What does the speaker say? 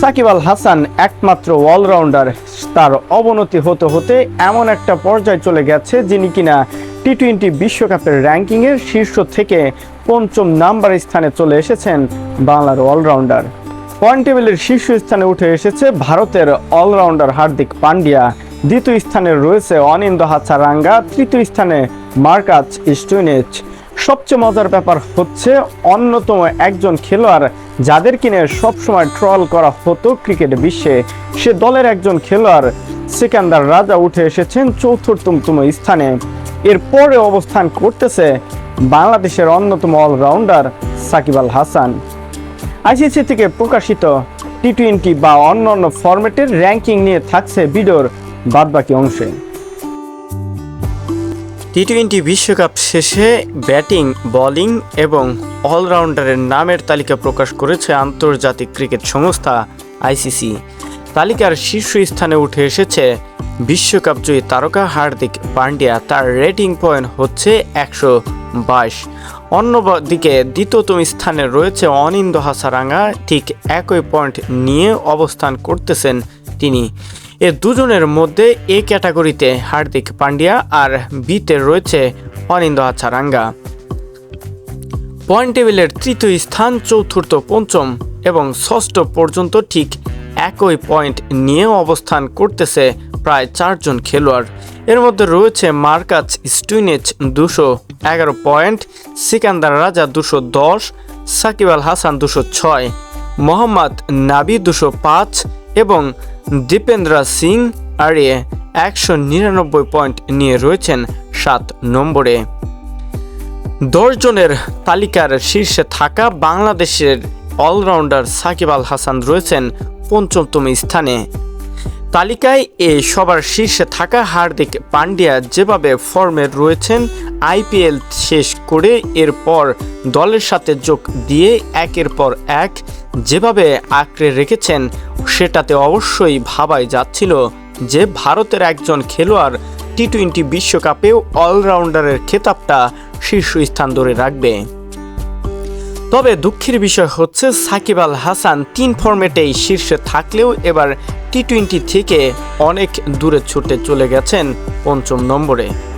সাকিব আল হাসান একমাত্র অলরাউন্ডার, তার অবনতি হতে হতে এমন একটা পর্যায়ে চলে গেছে যিনি কিনা টি টোয়েন্টি বিশ্বকাপের র্যাঙ্কিংয়ের শীর্ষ থেকে পঞ্চম নাম্বার স্থানে চলে এসেছেন বাংলার অলরাউন্ডার। পয়েন্ট টেবিলের শীর্ষ স্থানে উঠে এসেছে ভারতের অলরাউন্ডার হার্দিক পান্ডিয়া। দ্বিতীয় স্থানে রয়েছে অনিন্দ হাচারাঙ্গা তৃতীয় স্থানে মার্কাচ স্টুইনেচ। সবচেয়ে মজার ব্যাপার হচ্ছে অন্যতম একজন খেলোয়াড় যাদের কিনে সবসময় ট্রল করা হতো ক্রিকেট বিশ্বে, সে দলের একজন খেলোয়াড় সিকান্দার রাজা উঠে এসেছেন চতুর্থতম স্থানে। এরপরে অবস্থান করতেছে বাংলাদেশের অন্যতম অলরাউন্ডার সাকিব আল হাসান। আইসিসি থেকে প্রকাশিত টি টোয়েন্টি বা অন্যান্য ফরম্যাটের র্যাঙ্কিং নিয়ে থাকছে ভিডিওর বাদবাকি অংশে। টি টোয়েন্টি বিশ্বকাপ শেষে ব্যাটিং, বোলিং এবং অলরাউন্ডারের নামের তালিকা প্রকাশ করেছে আন্তর্জাতিক ক্রিকেট সংস্থা আইসিসি। তালিকার শীর্ষ স্থানে উঠে এসেছে বিশ্বকাপ জয়ী তারকা হার্দিক পান্ডিয়া। তার রেটিং পয়েন্ট হচ্ছে একশো বাইশ। অন্যদিকে দ্বিতীয়তম স্থানে রয়েছে অনিন্দ হাসারাঙ্গা। ঠিক একই পয়েন্ট নিয়ে অবস্থান করতেছেন তিনি। এ দুজনের মধ্যে এ ক্যাটাগরিতে হার্দিক পান্ডিয়া আর বিতে রয়েছে অনিন্দ হাসারাঙ্গা পয়েন্ট টেবিলের তৃতীয় স্থান, চতুর্থ পঞ্চম এবং ষষ্ঠ পর্যন্ত ঠিক একই পয়েন্ট নিয়ে অবস্থান করতেছে প্রায় চারজন খেলোয়াড়। এর মধ্যে রয়েছে মার্কাচ স্টুইনেচ দুশো এগারো পয়েন্ট, সিকান্দার রাজা দুশো দশ, সাকিব আল হাসান দুশো ছয়, মোহাম্মদ নাবি দুশো পাঁচ এবং দীপেন্দ্রা সিং আরিয়ে একশো নিরানব্বই পয়েন্ট নিয়ে রয়েছেন সাত নম্বরে। জনের তালিকার শীর্ষে থাকা বাংলাদেশের অলরাউন্ডার সাকিব আল হাসান রয়েছেন পঞ্চমতম স্থানে। তালিকায় এ সবার শীর্ষে থাকা হার্দিক পান্ডিয়া যেভাবে ফর্মে রয়েছেন আইপিএল শেষ করে এরপর দলের সাথে যোগ দিয়ে একের পর এক যেভাবে আঁকড়ে রেখেছেন, সেটাতে অবশ্যই ভাবাই যাচ্ছিল যে ভারতের একজন খেলোয়াড় টি টোয়েন্টি বিশ্বকাপেও অলরাউন্ডারের খেতাবটা শীর্ষস্থান ধরে রাখবে। তবে দুঃখের বিষয় হচ্ছে, সাকিব আল হাসান তিন ফরম্যাটেই শীর্ষে থাকলেও এবার টি টোয়েন্টি থেকে অনেক দূরে ছুটে চলে গেছেন পঞ্চম নম্বরে।